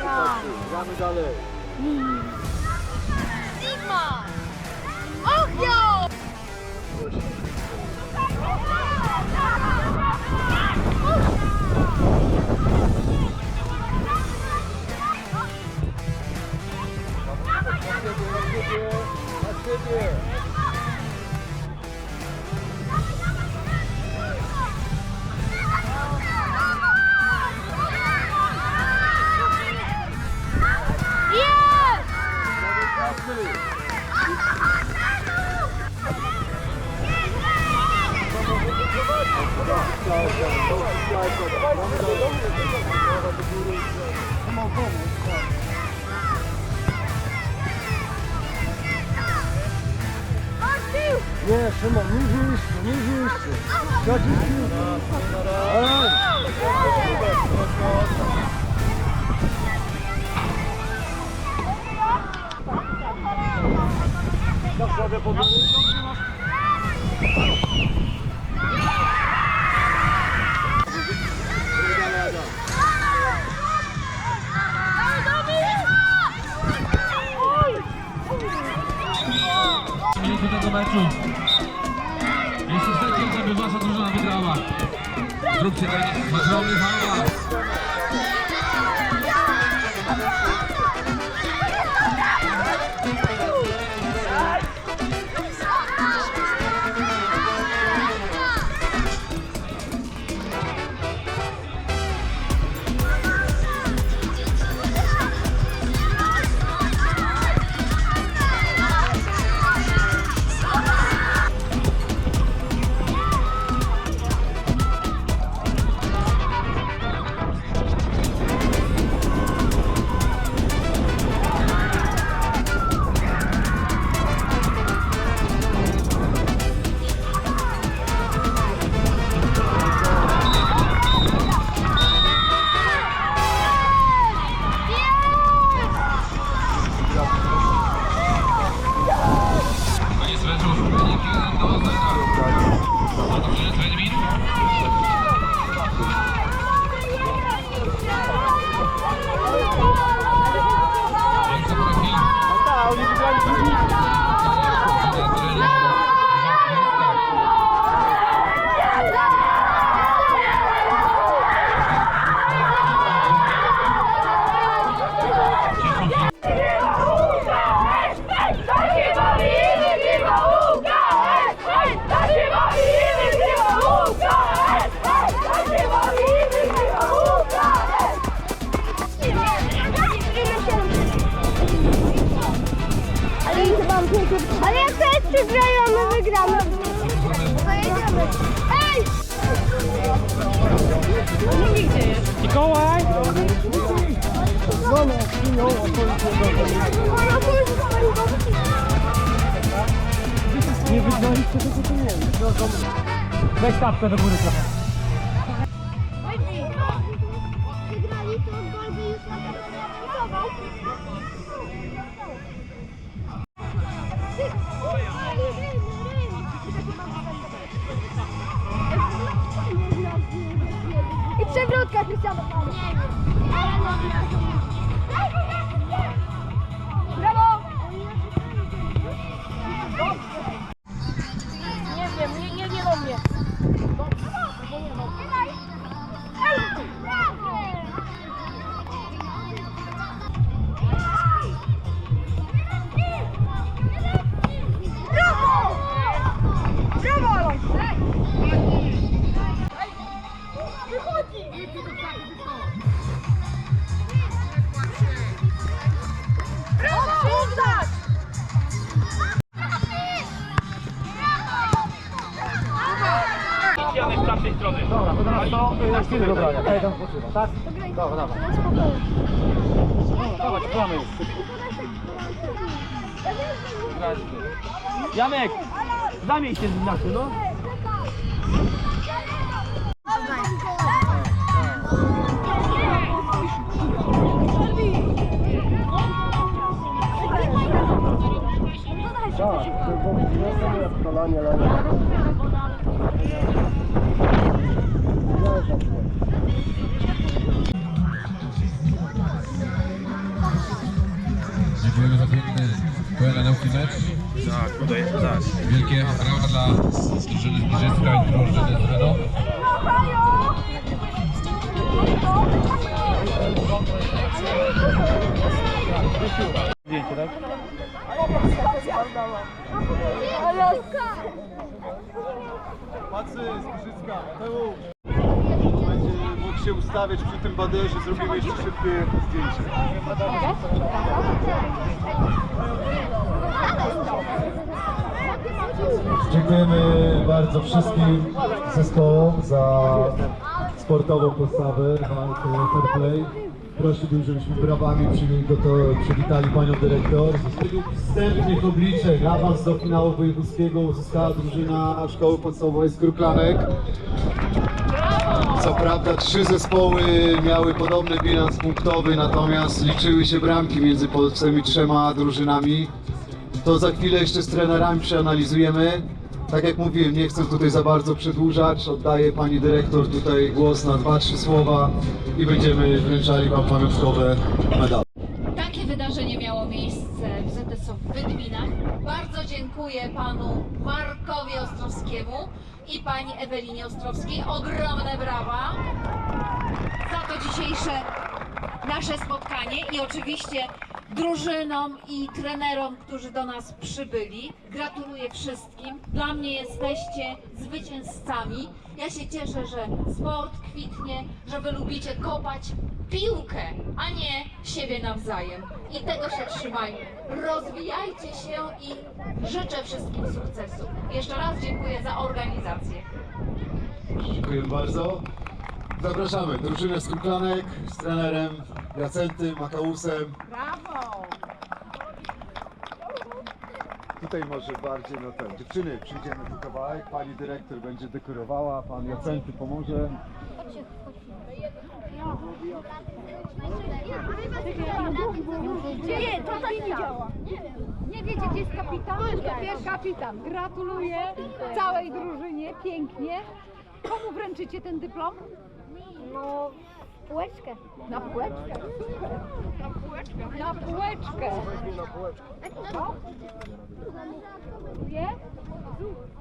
Gramy dalej. Sigma! Nie, Szymon, niżej jeszcze, niżej jeszcze. Gadzisz Zasładę minuty tego meczu. Jeśli chcecie, żeby wasza drużyna wygrała, zróbcie ten ogromny hałas. Jak to jest przegrają, my wygramy. Pojedziemy. Ej! Mikołaj! No, no, Nie wygraliście tego, to nie wiem. Weź tapkę do góry trochę. I przewrotka Dobra, to teraz to y, chwilę do grania. Daj tam spoczywa, tak? Dobra. Dobra, gramy już. Janek, zamień się z naszy, no. Tak, to jest jak kolanie, ale... Dziękujemy za piękny pojedynek mecz. Tak, tutaj, tak. Wielkie brawa dla drużyny Zbliżyska i drużyny Zreno. Zdjęcie, tak? Pacy z Giżycka, Mateusz. Się ustawiać przy tym baderze, zrobimy jeszcze szybkie zdjęcie. Dziękujemy bardzo wszystkim zespołom za sportową postawę, fair play. Prosiłbym, żebyśmy brawami przywitali panią dyrektor. Według wstępnych obliczeń awans do finału wojewódzkiego uzyskała drużyna szkoły podstawowej z Kruklanek. Co prawda trzy zespoły miały podobny bilans punktowy, natomiast liczyły się bramki między tymi trzema drużynami. To za chwilę jeszcze z trenerami przeanalizujemy. Tak jak mówiłem, nie chcę tutaj za bardzo przedłużać. Oddaję pani dyrektor tutaj głos na dwa, trzy słowa i będziemy wręczali wam pamiątkowe medale. Takie wydarzenie miało miejsce w ZSO w Wydminach. Bardzo dziękuję panu Markowi Ostrowskiemu i pani Ewelinie Ostrowskiej. Ogromne brawa za to dzisiejsze nasze spotkanie i oczywiście drużynom i trenerom, którzy do nas przybyli. Gratuluję wszystkim. Dla mnie jesteście zwycięzcami. Ja się cieszę, że sport kwitnie, że wy lubicie kopać piłkę, a nie siebie nawzajem. I tego się trzymajmy. Rozwijajcie się i życzę wszystkim sukcesu. Jeszcze raz dziękuję za organizację. Dziękuję bardzo. Zapraszamy drużynę z Kruklanek z trenerem Jacenty, Makausem. Tutaj może bardziej, no ten, dziewczyny, przyjdziemy tu kawałek, pani dyrektor będzie dekorowała, pan Jacenty pomoże. Nie, to tak nie działa. Nie wiecie, gdzie jest kapitan? To jest kapitan. Gratuluję całej drużynie, pięknie. Komu wręczycie ten dyplom? No, półeczkę. Na półeczkę. Na półeczkę. Na półeczkę. I będę przedłużała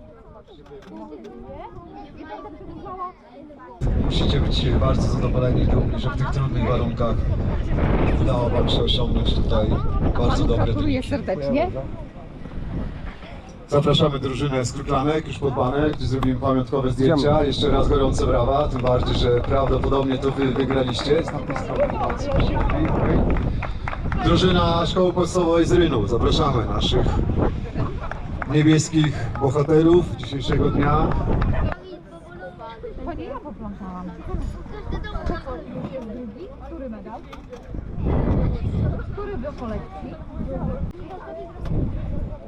Musicie być bardzo zadowoleni i dumni, że w tych trudnych warunkach udało Wam się osiągnąć tutaj bardzo dobre Gratuluję serdecznie. Zapraszamy drużynę z Kruklanek już pod baner, gdzie zrobimy pamiątkowe zdjęcia. Jeszcze raz gorące brawa, tym bardziej, że prawdopodobnie to Wy wygraliście. Z tamtej strony macie. Okej. Drużyna Szkoły Podstawowej z Rynu. Zapraszamy naszych niebieskich bohaterów dzisiejszego dnia. To nie ja poplątałam. Który medal? Który do kolekcji?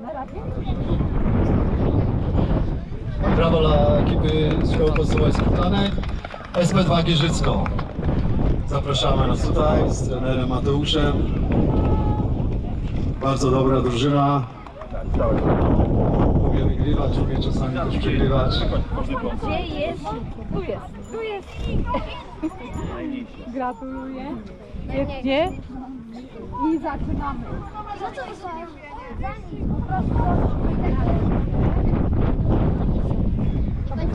Na razie? Brawo dla ekipy z Szkoły Podstawowej z Kruklanek. SP2 Gierzycko. Zapraszamy nas tutaj z trenerem Mateuszem. Bardzo dobra drużyna. Umie wygrywać, umie czasami też przegrywać. Gdzie jest? Tu jest. Tu jest. Gratuluję. Pięknie. I zaczynamy.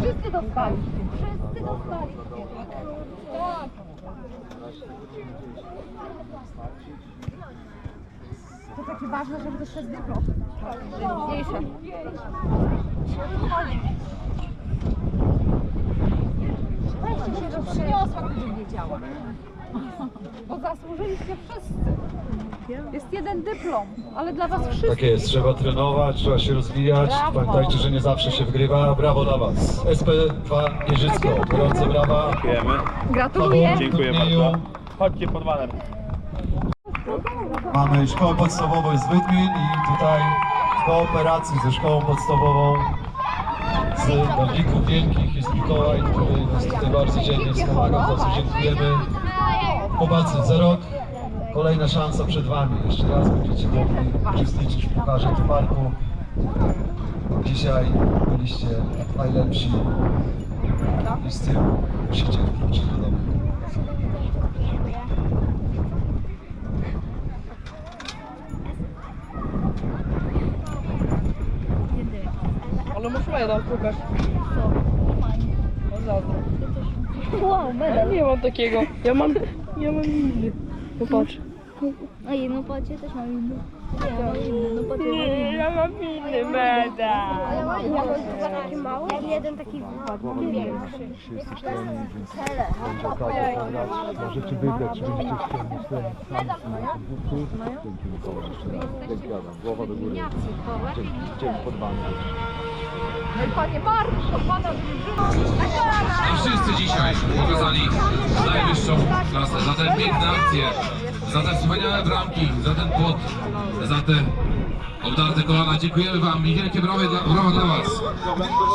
Wszyscy dostaliście. Wszyscy dostaliście. Tak. To takie ważne, żeby to szedł dyplom. Mniejsze. Weźcie się, że przyniosła, gdybym wiedziała. Bo zasłużyliście wszyscy. Jest jeden dyplom, ale dla was wszystkich. Tak jest, trzeba trenować, trzeba się rozwijać. Brawo. Pamiętajcie, że nie zawsze się wygrywa. Brawo dla Was. SP2 Gierzycko. Gorące brawa. Dziękujemy. Gratuluję. Dziękuję bardzo. Chodźcie pod baner. Mamy szkołę podstawową z Wydmin i tutaj w kooperacji ze szkołą podstawową z Dawników Wielkich jest Mikołaj, który nas tutaj bardzo dzielnie wspomaga, za co dziękujemy. Chłopacy, za rok kolejna szansa przed Wami. Jeszcze raz będziecie mogli uczestniczyć w Pucharze w parku. Dzisiaj byliście najlepsi i z tym musicie wrócić do domu. No masz medal, pokaż. No zazdro. Wow, medal. Nie mam takiego. Ja mam, ja mam inny. Popatrz. Ej, no patrzcie, też mam inny. Ja mam inny, no patrzcie. Nie, ja mam inny medal. Ja mam, ja mam dwa takie małe. Ja mam jeden taki większy. Wszyscy szkoleni, więc będzie okazja pograć. Możecie wygrać, czy będziecie myśleć. Dzięki Mikołaj, jeszcze raz. Adam. Głowa do góry. Dzięki, dzięki pod bank. No panie pana. I wszyscy dzisiaj pokazali najwyższą klasę. Za te piękne akcje, za te wspaniałe bramki, za ten płot, za te obdarte kolana. Dziękujemy Wam i wielkie brawa dla, brawa dla Was. Dobra, to